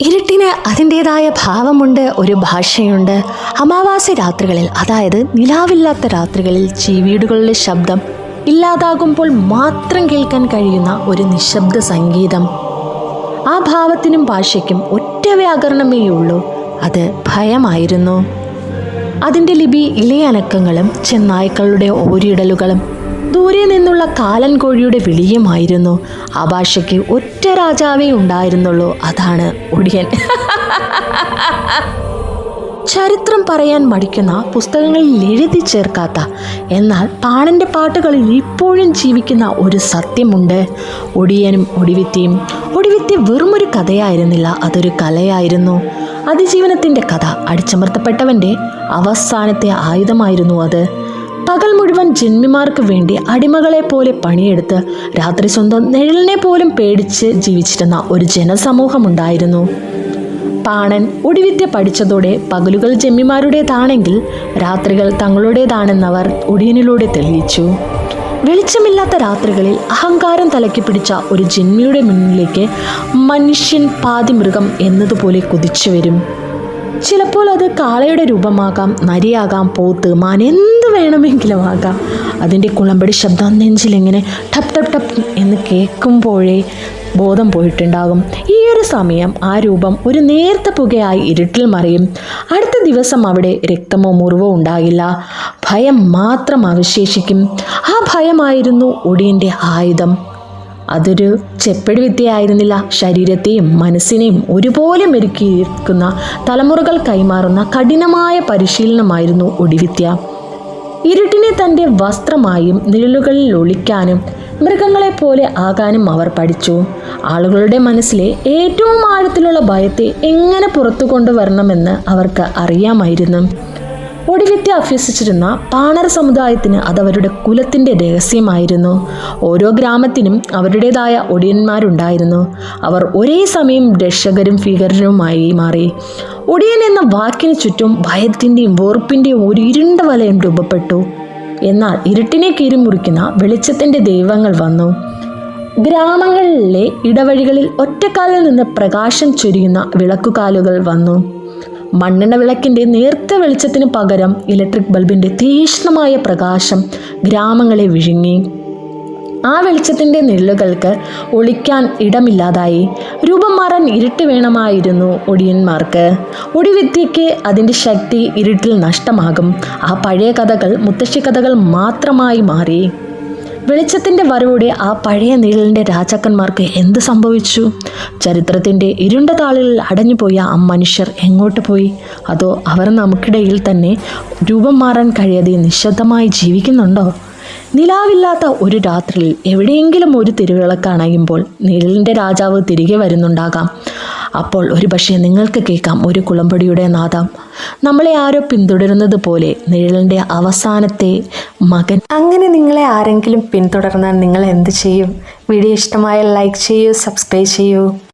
ഇരുട്ടിന് അതിന്റേതായ ഭാവമുണ്ട് ഒരു ഭാഷയുണ്ട്. അമാവാസി രാത്രികളിൽ അതായത് നിലാവില്ലാത്ത രാത്രികളിൽ ചീവീടുകളുടെ ശബ്ദം ഇല്ലാതാകുമ്പോൾ മാത്രം കേൾക്കാൻ കഴിയുന്ന ഒരു നിശബ്ദ സംഗീതം. ആ ഭാവത്തിനും ഭാഷയ്ക്കും ഒറ്റ വ്യാകരണമേ ഉള്ളൂ. അത് ഭയമായിരുന്നു. അതിന്റെ ലിപി ഇലയനക്കങ്ങളും ചെന്നായ്ക്കളുടെ ഓരിയിടലുകളും ദൂരെ നിന്നുള്ള കാലൻ കോഴിയുടെ വിളിയുമായിരുന്നു. ആ ഭാഷയ്ക്ക് ഒറ്റ രാജാവേ ഉണ്ടായിരുന്നുള്ളൂ. അതാണ് ഒടിയൻ. ചരിത്രം പറയാൻ മടിക്കുന്ന പുസ്തകങ്ങളിൽ എഴുതി ചേർക്കാത്ത എന്നാൽ പാണന്റെ പാട്ടുകളിൽ ഇപ്പോഴും ജീവിക്കുന്ന ഒരു സത്യമുണ്ട്. ഒടിയനും ഒടിവിത്തിയും ഒടിവിത്തി വെറുമൊരു കഥയായിരുന്നില്ല അതൊരു കലയായിരുന്നു. അതിജീവനത്തിന്റെ കഥ അടിച്ചമർത്തപ്പെട്ടവന്റെ അവസാനത്തെ ആയുധമായിരുന്നു അത്. പകൽ മുഴുവൻ ജന്മിമാർക്ക് വേണ്ടി അടിമകളെ പോലെ പണിയെടുത്ത് രാത്രി സ്വന്തം നിഴലിനെ പോലും പേടിച്ച് ജീവിച്ചിരുന്ന ഒരു ജനസമൂഹമുണ്ടായിരുന്നു. പാണൻ ഒടിവിദ്യ പഠിച്ചതോടെ പകലുകൾ ജമ്മിമാരുടേതാണെങ്കിൽ രാത്രികൾ തങ്ങളുടേതാണെന്നവർ ഒടിയനിലൂടെ തെളിയിച്ചു. വെളിച്ചമില്ലാത്ത രാത്രികളിൽ അഹങ്കാരം തലക്കി പിടിച്ച ഒരു ജന്മിയുടെ മുന്നിലേക്ക് മനുഷ്യൻ പാതിമൃഗം എന്നതുപോലെ കുതിച്ചു വരും ചിലപ്പോൾ അത് കാളയുടെ രൂപമാകാം നരിയാകാം പോത്ത് മാൻ എന്ത് വേണമെങ്കിലും ആകാം. അതിന്റെ കുളമ്പടി ശബ്ദം നെഞ്ചിലിങ്ങനെ ടപ് ടപ് ടപ് എന്ന് കേൾക്കുമ്പോഴേ ബോധം പോയിട്ടുണ്ടാകും. ഈ ഒരു സമയം ആ രൂപം ഒരു നേർത്ത പുകയായി ഇരുട്ടിൽ മറിയും. അടുത്ത ദിവസം അവിടെ രക്തമോ മുറിവോ ഉണ്ടാകില്ല. ഭയം മാത്രം അവശേഷിക്കും. ആ ഭയമായിരുന്നു ഒടിയന്റെ ആയുധം. അതൊരു ചെപ്പടി വിദ്യയായിരുന്നില്ല ശരീരത്തെയും മനസ്സിനെയും ഒരുപോലെ മെരുക്കിയിരിക്കുന്ന തലമുറകൾ കൈമാറുന്ന കഠിനമായ പരിശീലനമായിരുന്നു ഒടിവിദ്യ. ഇരുട്ടിനെ തന്റെ വസ്ത്രമായും നിഴലുകളിൽ ഒളിക്കാനും മൃഗങ്ങളെ പോലെ ആകാനും അവർ പഠിച്ചു. ആളുകളുടെ മനസ്സിലെ ഏറ്റവും ആഴത്തിലുള്ള ഭയത്തെ എങ്ങനെ പുറത്തു കൊണ്ടുവരണമെന്ന് അവർക്ക് അറിയാമായിരുന്നു. ഒടിവിദ്യ അഭ്യസിച്ചിരുന്ന പാണർ സമുദായത്തിന് അതവരുടെ കുലത്തിന്റെ രഹസ്യമായിരുന്നു. ഓരോ ഗ്രാമത്തിനും അവരുടേതായ ഒടിയന്മാരുണ്ടായിരുന്നു. അവർ ഒരേ സമയം രക്ഷകരും ഭീകരരുമായി മാറി. ഒടിയൻ എന്ന വാക്കിന് ചുറ്റും ഭയത്തിന്റെയും വെറുപ്പിന്റെയും ഒരു ഇരുണ്ട വലയം രൂപപ്പെട്ടു. എന്നാൽ ഇരുട്ടിനെ കീറിമുറിക്കുന്ന വെളിച്ചത്തിന്റെ ദൈവങ്ങൾ വന്നു. ഗ്രാമങ്ങളിലെ ഇടവഴികളിൽ ഒറ്റക്കാലിൽ നിന്ന് പ്രകാശം ചൊരിയുന്ന വിളക്കുകാലുകൾ വന്നു. മണ്ണെണ്ണ വിളക്കിന്റെ നേർത്ത വെളിച്ചത്തിന് പകരം ഇലക്ട്രിക് ബൾബിന്റെ തീക്ഷ്ണമായ പ്രകാശം ഗ്രാമങ്ങളെ വിഴുങ്ങി. ആ വെളിച്ചത്തിന്റെ നിഴലുകൾക്ക് ഒളിക്കാൻ ഇടമില്ലാതായി രൂപം മാറാൻ ഇരുട്ട് വേണമായിരുന്നു ഒടിയന്മാർക്ക്. ഒടിവിദ്യയ്ക്ക് അതിന്റെ ശക്തി ഇരുട്ടിൽ നഷ്ടമാകും. ആ പഴയ കഥകൾ മുത്തശ്ശി കഥകൾ മാത്രമായി മാറി. വെളിച്ചത്തിന്റെ വരവോടെ ആ പഴയ നിഴലിന്റെ രാജാക്കന്മാർക്ക് എന്ത് സംഭവിച്ചു? ചരിത്രത്തിന്റെ ഇരുണ്ട താളുകളിൽ അടഞ്ഞുപോയ ആ മനുഷ്യർ എങ്ങോട്ട് പോയി? അതോ അവർ നമുക്കിടയിൽ തന്നെ രൂപം മാറാൻ കഴിയാതെ നിശബ്ദമായി ജീവിക്കുന്നുണ്ടോ? നിലാവില്ലാത്ത ഒരു രാത്രിയിൽ എവിടെയെങ്കിലും ഒരു തിരുവിളക്ക് അണയുമ്പോൾ നിഴലിന്റെ രാജാവ് തിരികെ വരുന്നുണ്ടാകാം. അപ്പോൾ ഒരു പക്ഷേ നിങ്ങൾക്ക് കേൾക്കാം ഒരു കുളമ്പടിയുടെ നാദം. നമ്മളെ ആരോ പിന്തുടരുന്നത് പോലെ നിഴലിന്റെ അവസാനത്തെ മകൻ. അങ്ങനെ നിങ്ങളെ ആരെങ്കിലും പിന്തുടർന്നാൽ നിങ്ങൾ എന്ത് ചെയ്യും? വീഡിയോ ഇഷ്ടമായാൽ ലൈക്ക് ചെയ്യൂ സബ്സ്ക്രൈബ് ചെയ്യൂ.